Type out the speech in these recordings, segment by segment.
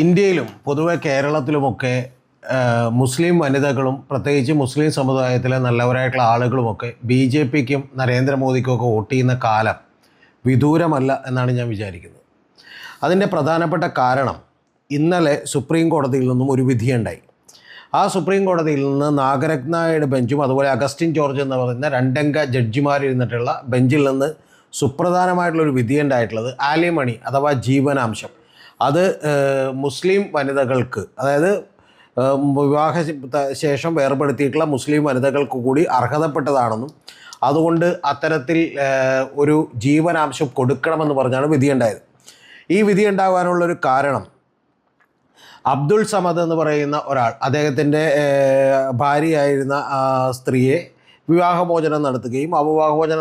ഇന്ത്യയിലും പൊതുവെ കേരളത്തിലുമൊക്കെ മുസ്ലിം വനിതകളും പ്രത്യേകിച്ച് മുസ്ലിം സമുദായത്തിലെ നല്ലവരായിട്ടുള്ള ആളുകളുമൊക്കെ ബി ജെ പിക്കും നരേന്ദ്രമോദിക്കുമൊക്കെ വോട്ട് ചെയ്യുന്ന കാലം വിദൂരമല്ല എന്നാണ് ഞാൻ വിചാരിക്കുന്നത്. അതിന്റെ പ്രധാനപ്പെട്ട കാരണം ഇന്നലെ സുപ്രീം കോടതിയിൽ നിന്നും ഒരു വിധിയുണ്ടായി. ആ സുപ്രീം കോടതിയിൽ നിന്ന് നാഗരത്നയുടെ ബെഞ്ചും അതുപോലെ അഗസ്റ്റിൻ ജോർജ് എന്ന് പറയുന്ന രണ്ടംഗ ജഡ്ജിമാരിരുന്നിട്ടുള്ള ബെഞ്ചിൽ നിന്ന് സുപ്രധാനമായിട്ടുള്ളൊരു വിധിയുണ്ടായിട്ടുള്ളത് ആലിമണി അഥവാ ജീവനാംശം. അത് മുസ്ലിം വനിതകൾക്ക് അതായത് വിവാഹ ശേഷം വേർപെടുത്തിയിട്ടുള്ള മുസ്ലിം വനിതകൾക്ക് കൂടി അർഹതപ്പെട്ടതാണെന്നും അതുകൊണ്ട് അത്തരത്തിൽ ഒരു ജീവനാംശം കൊടുക്കണമെന്ന് പറഞ്ഞാണ് വിധിയുണ്ടായത്. ഈ വിധി ഉണ്ടാകാനുള്ളൊരു കാരണം അബ്ദുൾ സമദ് എന്ന് പറയുന്ന ഒരാൾ അദ്ദേഹത്തിന്റെ ഭാര്യയായിരുന്ന സ്ത്രീയെ വിവാഹമോചനം നടത്തുകയും ആ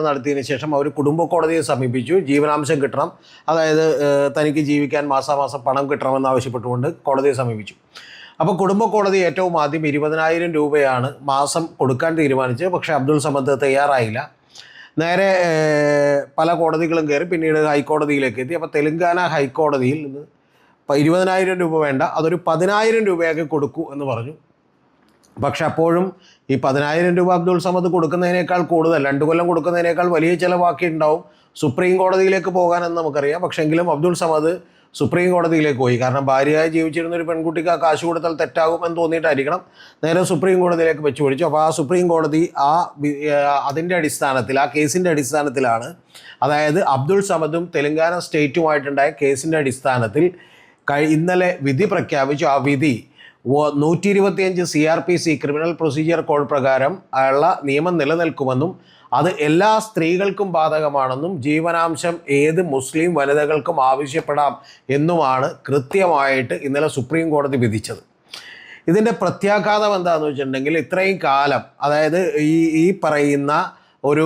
നടത്തിയതിന് ശേഷം അവർ കുടുംബ കോടതിയെ സമീപിച്ചു. ജീവനാംശം കിട്ടണം. അതായത് തനിക്ക് ജീവിക്കാൻ മാസാമാസം പണം കിട്ടണമെന്ന് ആവശ്യപ്പെട്ടുകൊണ്ട് കോടതിയെ സമീപിച്ചു. അപ്പോൾ കുടുംബ കോടതി ഏറ്റവും ആദ്യം ഇരുപതിനായിരം രൂപയാണ് മാസം കൊടുക്കാൻ തീരുമാനിച്ചത്. പക്ഷേ അബ്ദുൾ സമദ് തയ്യാറായില്ല. നേരെ പല കോടതികളും കയറി പിന്നീട് ഹൈക്കോടതിയിലേക്ക് എത്തി. അപ്പോൾ തെലുങ്കാന ഹൈക്കോടതിയിൽ ഇരുപതിനായിരം രൂപ വേണ്ട. അതൊരു പതിനായിരം രൂപയൊക്കെ കൊടുക്കൂ എന്ന് പറഞ്ഞു. പക്ഷെ അപ്പോഴും ഈ പതിനായിരം രൂപ അബ്ദുൾ സമദ് കൊടുക്കുന്നതിനേക്കാൾ കൂടുതൽ രണ്ടു കൊല്ലം കൊടുക്കുന്നതിനേക്കാൾ വലിയ ചിലവാക്കി ഉണ്ടാവും സുപ്രീം കോടതിയിലേക്ക് പോകാനെന്ന് നമുക്കറിയാം. പക്ഷെങ്കിലും അബ്ദുൾ സമദ് സുപ്രീം കോടതിയിലേക്ക് പോയി. കാരണം ഭാര്യയായി ജീവിച്ചിരുന്ന ഒരു പെൺകുട്ടിക്ക് ആ കാശ് കൊടുത്താൽ തെറ്റാകും എന്ന് തോന്നിയിട്ടായിരിക്കണം നേരെ സുപ്രീം കോടതിയിലേക്ക് വെച്ച് പിടിച്ചു. അപ്പോൾ ആ സുപ്രീം കോടതി ആ അതിന്റെ അടിസ്ഥാനത്തിൽ ആ കേസിന്റെ അടിസ്ഥാനത്തിലാണ് അതായത് അബ്ദുൾ സമദും തെലങ്കാന സ്റ്റേറ്റുമായിട്ടുണ്ടായ കേസിന്റെ അടിസ്ഥാനത്തിൽ ഇന്നലെ വിധി പ്രഖ്യാപിച്ചു. ആ വിധി നൂറ്റി ഇരുപത്തിയഞ്ച് C R P C criminal procedure code പ്രകാരം ഉള്ള നിയമം നിലനിൽക്കുമെന്നും അത് എല്ലാ സ്ത്രീകൾക്കും ബാധകമാണെന്നും ജീവനാംശം ഏത് മുസ്ലിം വനിതകൾക്കും ആവശ്യപ്പെടാം എന്നുമാണ് കൃത്യമായിട്ട് ഇന്നലെ സുപ്രീം കോടതി വിധിച്ചത്. ഇതിന്റെ പ്രത്യാഘാതം എന്താണെന്ന് വെച്ചിട്ടുണ്ടെങ്കിൽ ഇത്രയും കാലം അതായത് ഈ ഈ പറയുന്ന ഒരു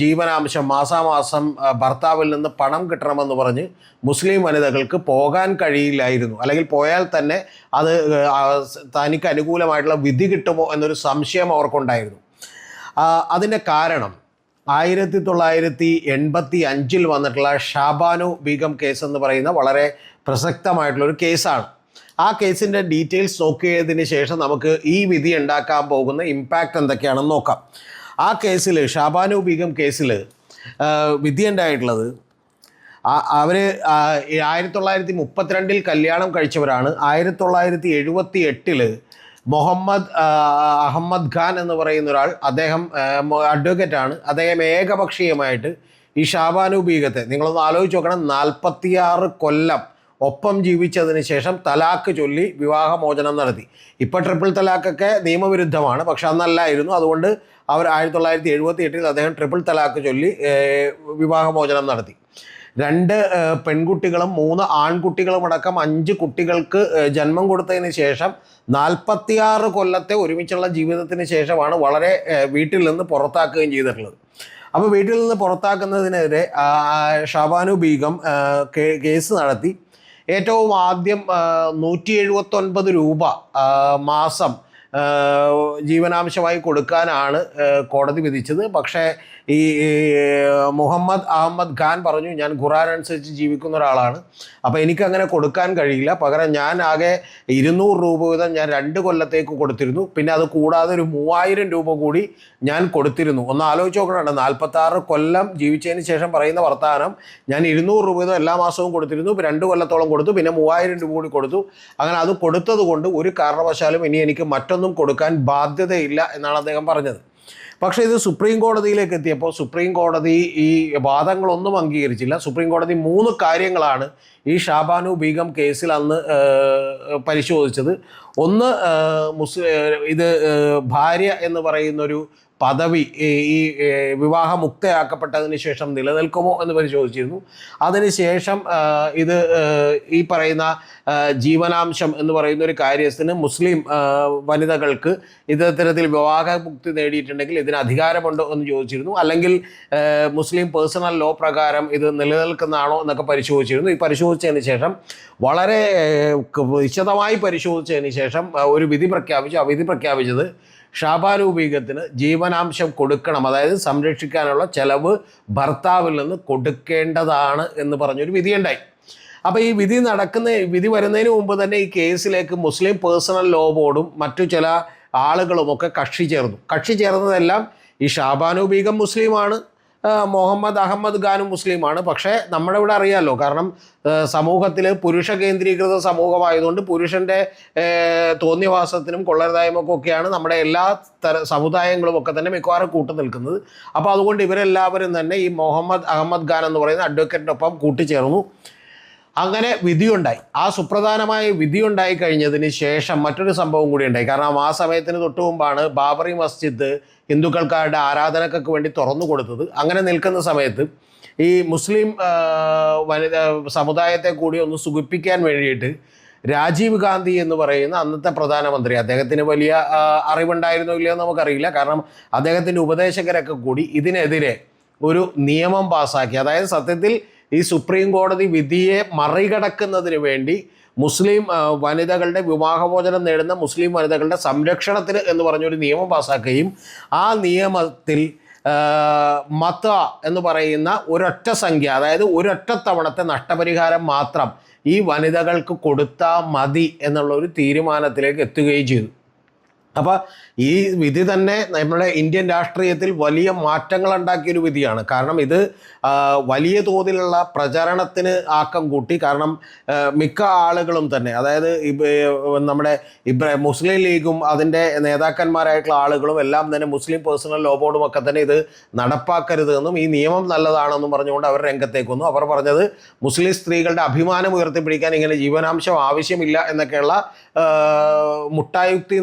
ജീവനാംശം മാസാമാസം ഭർത്താവിൽ നിന്ന് പണം കിട്ടണമെന്ന് പറഞ്ഞ് മുസ്ലിം വനിതകൾക്ക് പോകാൻ കഴിയില്ലായിരുന്നു. അല്ലെങ്കിൽ പോയാൽ തന്നെ അത് തനിക്ക് അനുകൂലമായിട്ടുള്ള വിധി കിട്ടുമോ എന്നൊരു സംശയം അവർക്കുണ്ടായിരുന്നു. അതിന്റെ കാരണം ആയിരത്തി തൊള്ളായിരത്തി എൺപത്തി അഞ്ചിൽ വന്നിട്ടുള്ള ഷാബാനു ബീഗം കേസ് എന്ന് പറയുന്ന വളരെ പ്രസക്തമായിട്ടുള്ളൊരു കേസാണ്. ആ കേസിന്റെ ഡീറ്റെയിൽസ് നോക്കിയതിന് ശേഷം നമുക്ക് ഈ വിധി ഉണ്ടാക്കാൻ പോകുന്ന ഇമ്പാക്റ്റ് എന്തൊക്കെയാണെന്ന് നോക്കാം. ആ കേസിൽ ഷാബാനു ബീഗം കേസിൽ വിധിയുണ്ടായിട്ടുള്ളത് അവർ ആയിരത്തി തൊള്ളായിരത്തി മുപ്പത്തിരണ്ടിൽ കല്യാണം കഴിച്ചവരാണ്. ആയിരത്തി തൊള്ളായിരത്തി എഴുപത്തി എട്ടിൽ മുഹമ്മദ് അഹമ്മദ് ഖാൻ എന്ന് പറയുന്ന ഒരാൾ അദ്ദേഹം അഡ്വക്കേറ്റ് ആണ് അദ്ദേഹം ഏകപക്ഷീയമായിട്ട് ഈ ഷാബാനു ബീഗത്തെ നിങ്ങളൊന്ന് ആലോചിച്ച് നോക്കണം നാൽപ്പത്തിയാറ് കൊല്ലം ഒപ്പം ജീവിച്ചതിന് ശേഷം തലാക്ക് ചൊല്ലി വിവാഹമോചനം നടത്തി. ഇപ്പോൾ ട്രിപ്പിൾ തലാക്കൊക്കെ നിയമവിരുദ്ധമാണ് പക്ഷെ അന്നല്ലായിരുന്നു. അതുകൊണ്ട് അവർ ആയിരത്തി തൊള്ളായിരത്തി എഴുപത്തി എട്ടിൽ അദ്ദേഹം ട്രിപ്പിൾ തലാക്ക് ചൊല്ലി വിവാഹമോചനം നടത്തി. രണ്ട് പെൺകുട്ടികളും മൂന്ന് ആൺകുട്ടികളും അടക്കം അഞ്ച് കുട്ടികൾക്ക് ജന്മം കൊടുത്തതിന് ശേഷം നാൽപ്പത്തിയാറ് കൊല്ലത്തെ ഒരുമിച്ചുള്ള ജീവിതത്തിന് ശേഷമാണ് വളരെ വീട്ടിൽ നിന്ന് പുറത്താക്കുകയും ചെയ്തിട്ടുള്ളത്. അപ്പോൾ വീട്ടിൽ നിന്ന് പുറത്താക്കുന്നതിനെതിരെ ഷബാനു ബീഗം കേസ് നടത്തി. ഏറ്റവും ആദ്യം നൂറ്റി എഴുപത്തൊൻപത് രൂപ മാസം ജീവനാംശമായി കൊടുക്കാനാണ് കോടതി വിധിച്ചത്. പക്ഷേ ഈ മുഹമ്മദ് അഹമ്മദ് ഖാൻ പറഞ്ഞു ഞാൻ ഖുറാൻ അനുസരിച്ച് ജീവിക്കുന്ന ഒരാളാണ്. അപ്പോൾ എനിക്കങ്ങനെ കൊടുക്കാൻ കഴിയില്ല. പകരം ഞാൻ ആകെ ഇരുന്നൂറ് രൂപ വീതം ഞാൻ രണ്ട് കൊല്ലത്തേക്ക് കൊടുത്തിരുന്നു. പിന്നെ അത് കൂടാതെ ഒരു മൂവായിരം രൂപ കൂടി ഞാൻ കൊടുത്തിരുന്നു. ഒന്ന് ആലോചിച്ച് നോക്കണം നാൽപ്പത്താറ് കൊല്ലം ജീവിച്ചതിന് ശേഷം പറയുന്ന വർത്തമാനം ഞാൻ ഇരുന്നൂറ് രൂപ വീതം എല്ലാ മാസവും കൊടുത്തിരുന്നു. രണ്ട് കൊല്ലത്തോളം കൊടുത്തു. പിന്നെ മൂവായിരം രൂപ കൂടി കൊടുത്തു. അങ്ങനെ അത് കൊടുത്തത് കൊണ്ട് ഒരു കാരണവശാലും ഇനി എനിക്ക് മറ്റൊന്നും കൊടുക്കാൻ ബാധ്യതയില്ല എന്നാണ് അദ്ദേഹം പറഞ്ഞത്. പക്ഷേ ഇത് സുപ്രീം കോടതിയിലേക്ക് എത്തിയപ്പോൾ സുപ്രീം കോടതി ഈ വാദങ്ങളൊന്നും അംഗീകരിച്ചില്ല. സുപ്രീം കോടതി മൂന്ന് കാര്യങ്ങളാണ് ഈ ഷാബാനു ബീഗം കേസിൽ അന്ന് പരിശോധിച്ചത്. ഒന്ന് മുസ്ലിം ഇത് ഭാര്യ എന്ന് പറയുന്നൊരു പദവി ഈ വിവാഹമുക്തയാക്കപ്പെട്ടതിന് ശേഷം നിലനിൽക്കുമോ എന്ന് പരിശോധിച്ചിരുന്നു അതിനുശേഷം ഇത് ഈ പറയുന്ന ജീവനാംശം എന്ന് പറയുന്ന ഒരു കാര്യത്തിന് മുസ്ലിം വനിതകൾക്ക് ഇത്തരത്തിൽ വിവാഹമുക്തി നേടിയിട്ടുണ്ടെങ്കിൽ ഇതിന് അധികാരമുണ്ടോ എന്ന് ചോദിച്ചിരുന്നു. അല്ലെങ്കിൽ മുസ്ലിം പേഴ്സണൽ ലോ പ്രകാരം ഇത് നിലനിൽക്കുന്നതാണോ എന്നൊക്കെ പരിശോധിച്ചിരുന്നു. ഈ പരിശോധിച്ചതിന് ശേഷം വളരെ വിശദമായി പരിശോധിച്ചതിന് ശേഷം ഒരു വിധി പ്രഖ്യാപിച്ചു. ആ വിധി പ്രഖ്യാപിച്ചത് ഷാബാരൂപീകത്തിന് ജീവനാംശം കൊടുക്കണം അതായത് സംരക്ഷിക്കാനുള്ള ചെലവ് ഭർത്താവിൽ നിന്ന് കൊടുക്കേണ്ടതാണ് എന്ന് പറഞ്ഞൊരു വിധിയുണ്ടായി. അപ്പോൾ ഈ വിധി നടക്കുന്ന വിധി വരുന്നതിന് മുമ്പ് തന്നെ ഈ കേസിലേക്ക് മുസ്ലിം പേഴ്സണൽ ലോ ബോർഡും മറ്റു ചില ആളുകളുമൊക്കെ കക്ഷി ചേർന്നു. കക്ഷി ചേർന്നതെല്ലാം ഈ ബീഗം മുസ്ലിമാണ്. മുഹമ്മദ് അഹമ്മദ് ഖാനും മുസ്ലിമാണ്. പക്ഷേ നമ്മുടെ ഇവിടെ അറിയാമല്ലോ കാരണം സമൂഹത്തിൽ പുരുഷ കേന്ദ്രീകൃത സമൂഹമായതുകൊണ്ട് പുരുഷന്റെ തോന്നിവാസത്തിനും കൊള്ളരുതായ്മക്കും ഒക്കെയാണ് നമ്മുടെ എല്ലാ തര സമുദായങ്ങളും ഒക്കെ തന്നെ മിക്കവാറും കൂട്ടു നിൽക്കുന്നത്. അപ്പോൾ അതുകൊണ്ട് ഇവരെല്ലാവരും തന്നെ ഈ മുഹമ്മദ് അഹമ്മദ് ഖാൻ എന്ന് പറയുന്ന അഡ്വക്കേറ്റിനൊപ്പം കൂട്ടിച്ചേർന്നു. അങ്ങനെ വിധിയുണ്ടായി. ആ സുപ്രധാനമായ വിധിയുണ്ടായി കഴിഞ്ഞതിന് ശേഷം മറ്റൊരു സംഭവം കൂടി ഉണ്ടായി. കാരണം ആ സമയത്തിന് തൊട്ടു മുമ്പാണ് ബാബറി മസ്ജിദ് ഹിന്ദുക്കൾക്കാരുടെ ആരാധനക്കൊക്കെ വേണ്ടി തുറന്നു കൊടുത്തത്. അങ്ങനെ നിൽക്കുന്ന സമയത്ത് ഈ മുസ്ലിം വനിത സമുദായത്തെ കൂടി ഒന്ന് സുഖിപ്പിക്കാൻ വേണ്ടിയിട്ട് രാജീവ് ഗാന്ധി എന്ന് പറയുന്ന അന്നത്തെ പ്രധാനമന്ത്രി അദ്ദേഹത്തിന് വലിയ അറിവുണ്ടായിരുന്നോ ഇല്ലയോ നമുക്കറിയില്ല. കാരണം അദ്ദേഹത്തിന്റെ ഉപദേശകരൊക്കെ കൂടി ഇതിനെതിരെ ഒരു നിയമം പാസ്സാക്കി അതായത് സത്യത്തിൽ ഈ സുപ്രീം കോടതി വിധിയെ മറികടക്കുന്നതിന് വേണ്ടി മുസ്ലിം വനിതകളുടെ വിവാഹമോചനം നേടുന്ന മുസ്ലിം വനിതകളുടെ സംരക്ഷണത്തിന് എന്ന് പറഞ്ഞൊരു നിയമം പാസ്സാക്കുകയും ആ നിയമത്തിൽ മത്ത എന്ന് പറയുന്ന ഒരൊറ്റ സംഖ്യ അതായത് ഒരൊറ്റ തവണത്തെ നഷ്ടപരിഹാരം മാത്രം ഈ വനിതകൾക്ക് കൊടുത്താൽ മതി എന്നുള്ള ഒരു തീരുമാനത്തിലേക്ക് എത്തുകയും ചെയ്തു. അപ്പോൾ ഈ വിധി തന്നെ നമ്മുടെ ഇന്ത്യൻ രാഷ്ട്രീയത്തിൽ വലിയ മാറ്റങ്ങൾ ഉണ്ടാക്കിയൊരു വിധിയാണ്. കാരണം ഇത് വലിയ തോതിലുള്ള പ്രചരണത്തിന് ആക്കം കൂട്ടി. കാരണം മിക്ക ആളുകളും തന്നെ അതായത് നമ്മുടെ ഇബ്രാ മുസ്ലിം ലീഗും അതിന്റെ നേതാക്കന്മാരായിട്ടുള്ള ആളുകളും എല്ലാം തന്നെ മുസ്ലിം പേഴ്സണൽ ലോ ബോർഡും ഒക്കെ തന്നെ ഇത് നടപ്പാക്കരുതെന്നും ഈ നിയമം നല്ലതാണെന്നും പറഞ്ഞുകൊണ്ട് അവർ രംഗത്തേക്ക് വന്നു. അവർ പറഞ്ഞത് മുസ്ലിം സ്ത്രീകളുടെ അഭിമാനം ഉയർത്തിപ്പിടിക്കാൻ ഇങ്ങനെ ജീവനാംശം ആവശ്യമില്ല എന്നൊക്കെയുള്ള മുട്ടായുക്തി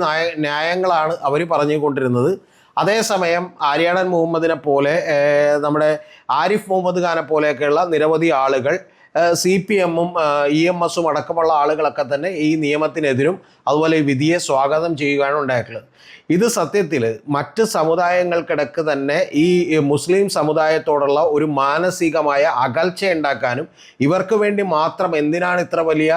ന്യായ ന്യായങ്ങളാണ് അവർ പറഞ്ഞുകൊണ്ടിരുന്നത്. അതേസമയം ആര്യാടൻ മുഹമ്മദിനെ പോലെ നമ്മുടെ ആരിഫ് മുഹമ്മദ് ഖാനെ പോലെയൊക്കെയുള്ള നിരവധി ആളുകൾ സി പി എമ്മും ഇ എം എസും അടക്കമുള്ള ആളുകളൊക്കെ തന്നെ ഈ നിയമത്തിനെതിരും അതുപോലെ വിധിയെ സ്വാഗതം ചെയ്യുകയാണ് ഉണ്ടായിട്ടുള്ളത്. ഇത് സത്യത്തിൽ മറ്റ് സമുദായങ്ങൾക്കിടക്ക് തന്നെ ഈ മുസ്ലിം സമുദായത്തോടുള്ള ഒരു മാനസികമായ അകൽച്ച ഉണ്ടാക്കാനും ഇവർക്ക് വേണ്ടി മാത്രം എന്തിനാണ് ഇത്ര വലിയ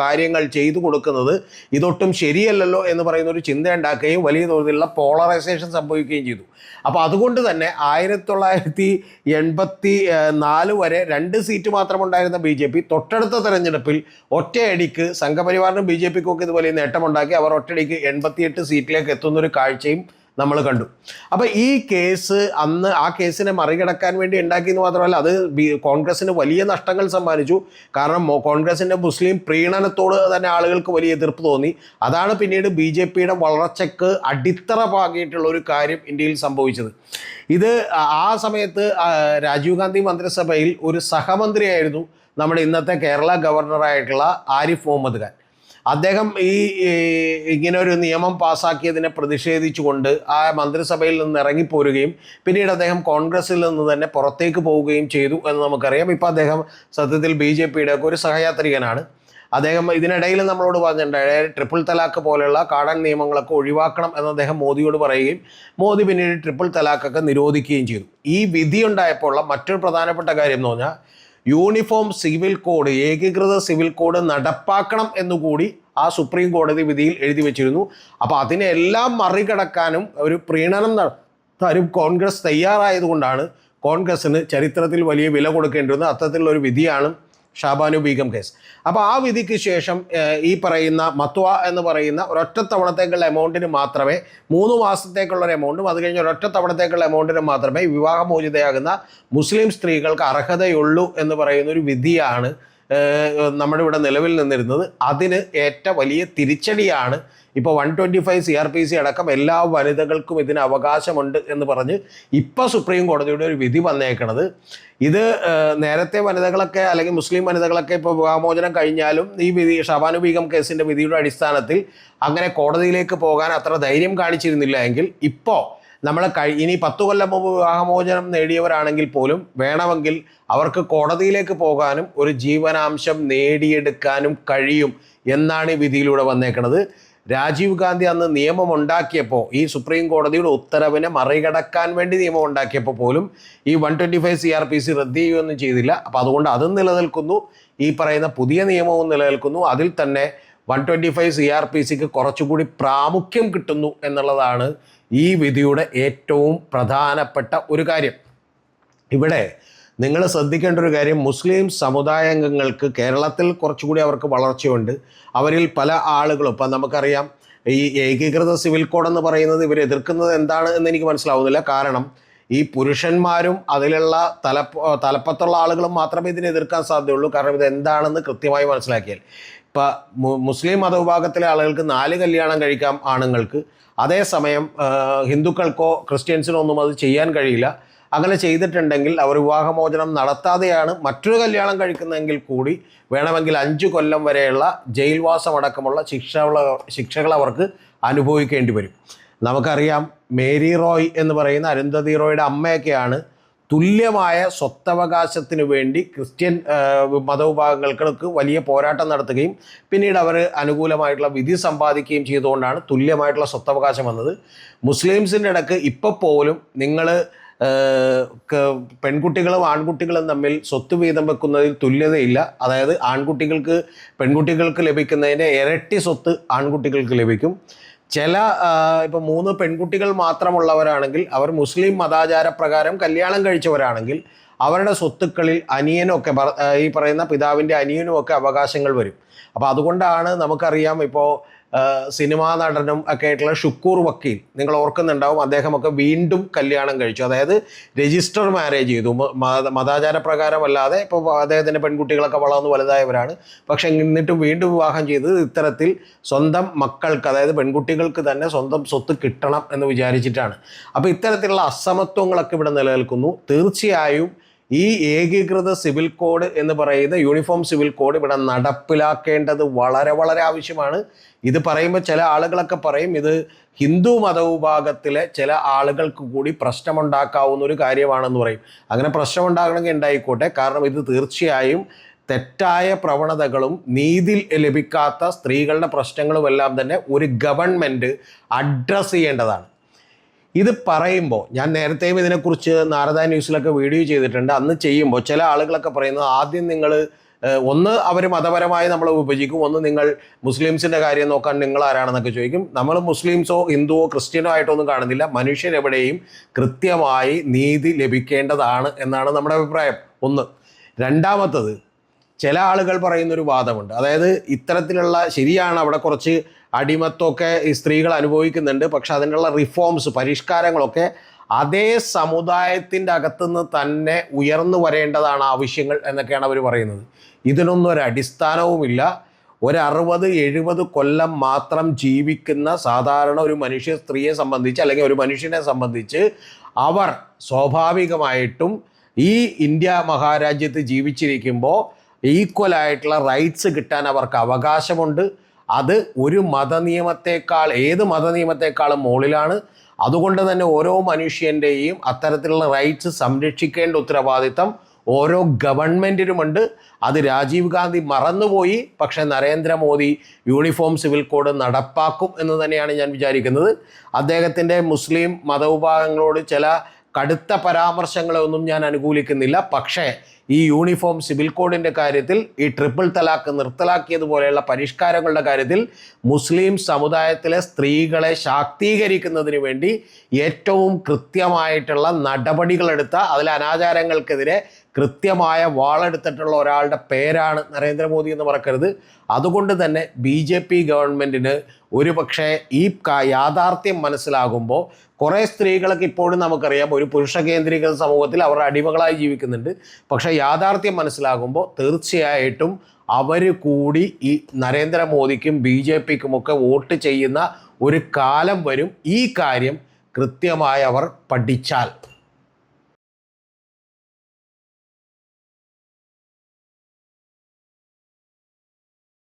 കാര്യങ്ങൾ ചെയ്തു കൊടുക്കുന്നത്? ഇതൊട്ടും ശരിയല്ലല്ലോ എന്ന് പറയുന്ന ഒരു ചിന്ത ഉണ്ടാക്കുകയും വലിയ തോതിലുള്ള പോളറൈസേഷൻ സംഭവിക്കുകയും ചെയ്തു. അപ്പോൾ അതുകൊണ്ട് തന്നെ ആയിരത്തി തൊള്ളായിരത്തി എൺപത്തി നാല് വരെ രണ്ട് സീറ്റ് മാത്രമുണ്ടായിരുന്ന ബി ജെ പി തൊട്ടടുത്ത തെരഞ്ഞെടുപ്പിൽ ഒറ്റയടിക്ക് സംഘപരിവാറിനും ബി ജെ പിക്കും ഒക്കെ ഇതുപോലെ നേട്ടമുണ്ടാക്കി. അവർ ഒറ്റയടിക്ക് എൺപത്തിയെട്ട് സീറ്റിലേക്ക് എത്തുന്നൊരു കാഴ്ചയും നമ്മൾ കണ്ടു. അപ്പോൾ ഈ കേസ് അന്ന് ആ കേസിനെ മറികടക്കാൻ വേണ്ടി ഉണ്ടാക്കിയെന്ന് മാത്രമല്ല അത് കോൺഗ്രസിന് വലിയ നഷ്ടങ്ങൾ സമ്മാനിച്ചു. കാരണം കോൺഗ്രസിന്റെ മുസ്ലിം പ്രീണനത്തോട് തന്നെ ആളുകൾക്ക് വലിയ എതിർപ്പ് തോന്നി. അതാണ് പിന്നീട് ബി ജെ പിയുടെ വളർച്ചയ്ക്ക് അടിത്തറ പാകിയിട്ടുള്ള ഒരു കാര്യം ഇന്ത്യയിൽ സംഭവിച്ചത്. ഇത് ആ സമയത്ത് രാജീവ് ഗാന്ധി മന്ത്രിസഭയിൽ ഒരു സഹമന്ത്രിയായിരുന്നു നമ്മുടെ ഇന്നത്തെ കേരള ഗവർണറായിട്ടുള്ള ആരിഫ് മുഹമ്മദ് ഖാൻ. അദ്ദേഹം ഈ ഇങ്ങനെ ഒരു നിയമം പാസാക്കിയതിനെ പ്രതിഷേധിച്ചുകൊണ്ട് ആ മന്ത്രിസഭയിൽ നിന്ന് ഇറങ്ങിപ്പോരുകയും പിന്നീട് അദ്ദേഹം കോൺഗ്രസിൽ നിന്ന് തന്നെ പുറത്തേക്ക് പോവുകയും ചെയ്തു എന്ന് നമുക്കറിയാം. ഇപ്പോൾ അദ്ദേഹം സത്യത്തിൽ ബി ജെ പിയുടെ ഒക്കെ ഒരു സഹയാത്രികനാണ്. അദ്ദേഹം ഇതിനിടയിൽ നമ്മളോട് പറഞ്ഞിട്ടുണ്ട് ട്രിപ്പിൾ തലാക്ക് പോലെയുള്ള കാടൻ നിയമങ്ങളൊക്കെ ഒഴിവാക്കണം എന്ന് അദ്ദേഹം മോദിയോട് പറയുകയും മോദി പിന്നീട് ട്രിപ്പിൾ തലാക്കൊക്കെ നിരോധിക്കുകയും ചെയ്തു. ഈ വിധി ഉണ്ടായപ്പോൾ ഉള്ള മറ്റൊരു പ്രധാനപ്പെട്ട കാര്യം എന്ന് പറഞ്ഞാൽ യൂണിഫോം സിവിൽ കോഡ് ഏകീകൃത സിവിൽ കോഡ് നടപ്പാക്കണം എന്നുകൂടി ആ സുപ്രീം കോടതി വിധിയിൽ എഴുതി വെച്ചിരുന്നു. അപ്പോൾ അതിനെല്ലാം മറികടക്കാനും ഒരു പ്രീണനം തരും കോൺഗ്രസ് തയ്യാറായതുകൊണ്ടാണ് കോൺഗ്രസ്സിന് ചരിത്രത്തിൽ വലിയ വില കൊടുക്കേണ്ടി വന്നത് അത്തരത്തിലുള്ള ഒരു വിധിയാണ് ഷാബാനു ബീഗം കേസ്. അപ്പോൾ ആ വിധിക്ക് ശേഷം ഈ പറയുന്ന മത്വ എന്ന് പറയുന്ന ഒരൊറ്റ തവണത്തേക്കുള്ള എമൗണ്ടിന് മാത്രമേ മൂന്ന് മാസത്തേക്കുള്ള ഒരു എമൗണ്ടും അത് കഴിഞ്ഞ് ഒരൊറ്റ തവണത്തേക്കുള്ള എമൗണ്ടിന് മാത്രമേ വിവാഹമോചിതയാകുന്ന മുസ്ലിം സ്ത്രീകൾക്ക് അർഹതയുള്ളൂ എന്ന് പറയുന്ന ഒരു വിധിയാണ് നമ്മുടെ ഇവിടെ നിലവിൽ നിന്നിരുന്നത് അതിന് ഏറ്റ വലിയ തിരിച്ചടിയാണ് ഇപ്പോൾ one twenty five C R P C അടക്കം എല്ലാ വനിതകൾക്കും ഇതിന് അവകാശമുണ്ട് എന്ന് പറഞ്ഞ് ഇപ്പോൾ സുപ്രീം കോടതിയുടെ ഒരു വിധി വന്നേക്കണത്. ഇത് നേരത്തെ വനിതകളൊക്കെ അല്ലെങ്കിൽ മുസ്ലിം വനിതകളൊക്കെ ഇപ്പോൾ വിവാഹമോചനം കഴിഞ്ഞാലും ഈ വിധി ഷബാനു കേസിന്റെ വിധിയുടെ അടിസ്ഥാനത്തിൽ അങ്ങനെ കോടതിയിലേക്ക് പോകാൻ അത്ര ധൈര്യം കാണിച്ചിരുന്നില്ല എങ്കിൽ ഇപ്പോൾ നമ്മൾ കഴി ഇനി പത്തു കൊല്ലം മുമ്പ് വിവാഹമോചനം നേടിയവരാണെങ്കിൽ പോലും വേണമെങ്കിൽ അവർക്ക് കോടതിയിലേക്ക് പോകാനും ഒരു ജീവനാംശം നേടിയെടുക്കാനും കഴിയും എന്നാണ് ഈ വിധിയിലൂടെ വന്നേക്കുന്നത് രാജീവ് ഗാന്ധി അന്ന് നിയമം ഉണ്ടാക്കിയപ്പോൾ ഈ സുപ്രീം കോടതിയുടെ ഉത്തരവിനെ മറികടക്കാൻ വേണ്ടി നിയമം ഉണ്ടാക്കിയപ്പോൾ പോലും ഈ one twenty five C R P C റദ്ദ് ചെയ്യുകയൊന്നും ചെയ്തില്ല. അപ്പോൾ അതുകൊണ്ട് അതും നിലനിൽക്കുന്നു. ഈ പറയുന്ന പുതിയ നിയമവും നിലനിൽക്കുന്നു. അതിൽ തന്നെ one twenty five C R P സിക്ക് കുറച്ചുകൂടി പ്രാമുഖ്യം കിട്ടുന്നു എന്നുള്ളതാണ് ഈ വിധിയുടെ ഏറ്റവും പ്രധാനപ്പെട്ട ഒരു കാര്യം. ഇവിടെ നിങ്ങൾ ശ്രദ്ധിക്കേണ്ട ഒരു കാര്യം മുസ്ലിം സമുദായാംഗങ്ങൾക്ക് കേരളത്തിൽ കുറച്ചുകൂടി അവർക്ക് വളർച്ചയുണ്ട്. അവരിൽ പല ആളുകളും ഇപ്പം നമുക്കറിയാം ഈ ഏകീകൃത സിവിൽ കോഡ് എന്ന് പറയുന്നത് ഇവർ എതിർക്കുന്നത് എന്താണ് എന്ന് എനിക്ക് മനസ്സിലാവുന്നില്ല. കാരണം ഈ പുരുഷന്മാരും അതിലുള്ള തല തലപ്പത്തുള്ള ആളുകളും മാത്രമേ ഇതിനെ എതിർക്കാൻ സാധ്യതയുള്ളൂ. കാരണം ഇത് എന്താണെന്ന് കൃത്യമായി മനസ്സിലാക്കിയാൽ ഇപ്പം മുസ്ലിം മതവിഭാഗത്തിലെ ആളുകൾക്ക് നാല് കല്യാണം കഴിക്കാം ആണുങ്ങൾക്ക്. അതേസമയം ഹിന്ദുക്കൾക്കോ ക്രിസ്ത്യൻസിനോ ഒന്നും അത് ചെയ്യാൻ കഴിയില്ല. അങ്ങനെ ചെയ്തിട്ടുണ്ടെങ്കിൽ അവർ വിവാഹമോചനം നടത്താതെയാണ് മറ്റൊരു കല്യാണം കഴിക്കുന്നതെങ്കിൽ കൂടി വേണമെങ്കിൽ അഞ്ച് കൊല്ലം വരെയുള്ള ജയിൽവാസം അടക്കമുള്ള ശിക്ഷ ശിക്ഷകൾ അവർക്ക് അനുഭവിക്കേണ്ടി വരും. നമുക്കറിയാം മേരി റോയ് എന്ന് പറയുന്ന അരുന്ധതി റോയുടെ അമ്മയൊക്കെയാണ് തുല്യമായ സ്വത്തവകാശത്തിനു വേണ്ടി ക്രിസ്ത്യൻ മതവിഭാഗങ്ങൾക്ക് വലിയ പോരാട്ടം നടത്തുകയും പിന്നീട് അവർ അനുകൂലമായിട്ടുള്ള വിധി സമ്പാദിക്കുകയും ചെയ്തുകൊണ്ടാണ് തുല്യമായിട്ടുള്ള സ്വത്തവകാശം വന്നത്. മുസ്ലിംസിന്റെ ഇടയ്ക്ക് ഇപ്പോൾ പോലും നിങ്ങൾ പെൺകുട്ടികളും ആൺകുട്ടികളും തമ്മിൽ സ്വത്ത് വീതം വെക്കുന്നതിൽ തുല്യതയില്ല. അതായത് ആൺകുട്ടികൾക്ക് പെൺകുട്ടികൾക്ക് ലഭിക്കുന്നതിന്റെ ഇരട്ടി സ്വത്ത് ആൺകുട്ടികൾക്ക് ലഭിക്കും. ചില ഇപ്പം മൂന്ന് പെൺകുട്ടികൾ മാത്രമുള്ളവരാണെങ്കിൽ അവർ മുസ്ലിം മതാചാര പ്രകാരം കല്യാണം കഴിച്ചവരാണെങ്കിൽ അവരുടെ സ്വത്തുക്കളിൽ അനിയനൊക്കെ ഈ പറയുന്ന പിതാവിന്റെ അനിയനും ഒക്കെ അവകാശങ്ങൾ വരും. അപ്പോൾ അതുകൊണ്ടാണ് നമുക്കറിയാം ഇപ്പോൾ സിനിമാ നടനും ഒക്കെ ആയിട്ടുള്ള ഷുക്കൂർ വക്കീൽ. നിങ്ങൾ ഓർക്കുന്നുണ്ടാവും അദ്ദേഹമൊക്കെ വീണ്ടും കല്യാണം കഴിച്ചു. അതായത് രജിസ്റ്റർ മാരേജ് ചെയ്തു. മതാചാരപ്രകാരമല്ലാതെ മത- മതാചാര പ്രകാരമല്ലാതെ ഇപ്പോൾ അദ്ദേഹത്തിന്റെ പെൺകുട്ടികളൊക്കെ വളർന്നു വലുതായവരാണ്. പക്ഷെ എന്നിട്ടും വീണ്ടും വിവാഹം ചെയ്ത് ഇത്തരത്തിൽ സ്വന്തം മക്കൾക്ക് അതായത് പെൺകുട്ടികൾക്ക് തന്നെ സ്വന്തം സ്വത്ത് കിട്ടണം എന്ന് വിചാരിച്ചിട്ടാണ്. അപ്പോൾ ഇത്തരത്തിലുള്ള അസമത്വങ്ങളൊക്കെ ഇവിടെ നിലനിൽക്കുന്നു. തീർച്ചയായും ഈ ഏകീകൃത സിവിൽ കോഡ് എന്ന് പറയുന്ന യൂണിഫോം സിവിൽ കോഡ് ഇവിടെ നടപ്പിലാക്കേണ്ടത് വളരെ വളരെ ആവശ്യമാണ്. ഇത് പറയുമ്പോൾ ചില ആളുകളൊക്കെ പറയും ഇത് ഹിന്ദു മതവിഭാഗത്തിലെ ചില ആളുകൾക്ക് കൂടി പ്രശ്നമുണ്ടാക്കാവുന്ന ഒരു കാര്യമാണെന്ന് പറയും. അങ്ങനെ പ്രശ്നമുണ്ടാകണമെങ്കിൽ ഉണ്ടായിക്കോട്ടെ കാരണം ഇത് തീർച്ചയായും തെറ്റായ പ്രവണതകളും നീതി ലഭിക്കാത്ത സ്ത്രീകളുടെ പ്രശ്നങ്ങളുമെല്ലാം തന്നെ ഒരു ഗവൺമെന്റ് അഡ്രസ്സ് ചെയ്യേണ്ടതാണ്. ഇത് പറയുമ്പോൾ ഞാൻ നേരത്തെയും ഇതിനെക്കുറിച്ച് നാരദ ന്യൂസിലൊക്കെ വീഡിയോ ചെയ്തിട്ടുണ്ട്. അന്ന് ചെയ്യുമ്പോൾ ചില ആളുകളൊക്കെ പറയുന്നത് ആദ്യം നിങ്ങൾ ഒന്ന് അവർ മതപരമായി നമ്മളെ വിഭജിക്കും ഒന്ന് നിങ്ങൾ മുസ്ലിംസിന്റെ കാര്യം നോക്കാൻ നിങ്ങൾ ആരാണെന്നൊക്കെ ചോദിക്കും. നമ്മൾ മുസ്ലിംസോ ഹിന്ദുവോ ക്രിസ്ത്യനോ ആയിട്ടൊന്നും കാണുന്നില്ല. മനുഷ്യരെവിടെയും കൃത്യമായി നീതി ലഭിക്കേണ്ടതാണ് എന്നാണ് നമ്മുടെ അഭിപ്രായം. ഒന്ന്. രണ്ടാമത്തത് ചില ആളുകൾ പറയുന്നൊരു വാദമുണ്ട്. അതായത് ഇത്തരത്തിലുള്ള ശരിയാണ് അവിടെ കുറച്ച് അടിമത്വമൊക്കെ ഈ സ്ത്രീകൾ അനുഭവിക്കുന്നുണ്ട്. പക്ഷെ അതിനുള്ള റിഫോംസ് പരിഷ്കാരങ്ങളൊക്കെ അതേ സമുദായത്തിന്റെ അകത്തുനിന്ന് തന്നെ ഉയർന്നു വരേണ്ടതാണ് ആവശ്യങ്ങൾ എന്നൊക്കെയാണ് അവർ പറയുന്നത്. ഇതിനൊന്നും ഒരു അടിസ്ഥാനവുമില്ല. ഒരു അറുപത് എഴുപത് കൊല്ലം മാത്രം ജീവിക്കുന്ന സാധാരണ ഒരു മനുഷ്യ സ്ത്രീയെ സംബന്ധിച്ച് അല്ലെങ്കിൽ ഒരു മനുഷ്യനെ സംബന്ധിച്ച് അവർ സ്വാഭാവികമായിട്ടും ഈ ഇന്ത്യ മഹാരാജ്യത്ത് ജീവിച്ചിരിക്കുമ്പോൾ ഈക്വലായിട്ടുള്ള റൈറ്റ്സ് കിട്ടാൻ അവർക്ക് അവകാശമുണ്ട്. അത് ഒരു മതനിയമത്തെക്കാൾ ഏത് മതനിയമത്തെക്കാളും മുകളിലാണ്. അതുകൊണ്ട് തന്നെ ഓരോ മനുഷ്യന്റെയും അത്തരത്തിലുള്ള റൈറ്റ്സ് സംരക്ഷിക്കേണ്ട ഉത്തരവാദിത്തം ഓരോ ഗവൺമെന്റിനുമുണ്ട് അത് രാജീവ് ഗാന്ധി മറന്നുപോയി പക്ഷേ നരേന്ദ്രമോദി യൂണിഫോം സിവിൽ കോഡ് നടപ്പാക്കും എന്ന് തന്നെയാണ് ഞാൻ വിചാരിക്കുന്നത്. അദ്ദേഹത്തിന്റെ മുസ്ലിം മതവിഭാഗങ്ങളോട് ചില കടുത്ത പരാമർശങ്ങളൊന്നും ഞാൻ അനുകൂലിക്കുന്നില്ല. പക്ഷേ ഈ യൂണിഫോം സിവിൽ കോഡിന്റെ കാര്യത്തിൽ ഈ ട്രിപ്പിൾ തലാക്ക് നിർത്തലാക്കിയതുപോലെയുള്ള പരിഷ്കാരങ്ങളുടെ കാര്യത്തിൽ മുസ്ലിം സമുദായത്തിലെ സ്ത്രീകളെ ശാക്തീകരിക്കുന്നതിന് വേണ്ടി ഏറ്റവും കൃത്യമായിട്ടുള്ള നടപടികളെടുത്ത അതിലെ അനാചാരങ്ങൾക്കെതിരെ കൃത്യമായ വാളെടുത്തിട്ടുള്ള ഒരാളുടെ പേരാണ് നരേന്ദ്രമോദി എന്ന് പറക്കരുത് അതുകൊണ്ട് തന്നെ ബി ജെ പി ഗവൺമെന്റിന് ഒരു പക്ഷേ ഈ യാഥാർത്ഥ്യം മനസ്സിലാകുമ്പോൾ കുറേ സ്ത്രീകളൊക്കെ ഇപ്പോഴും നമുക്കറിയാം ഒരു പുരുഷ കേന്ദ്രീകൃത സമൂഹത്തിൽ അവർ അടിമകളായി ജീവിക്കുന്നുണ്ട്. പക്ഷേ യാഥാർത്ഥ്യം മനസ്സിലാകുമ്പോൾ തീർച്ചയായിട്ടും അവർ കൂടി ഈ നരേന്ദ്രമോദിക്കും ബി ജെ പിക്കുമൊക്കെ വോട്ട് ചെയ്യുന്ന ഒരു കാലം വരും. ഈ കാര്യം കൃത്യമായി അവർ പഠിച്ചാൽ.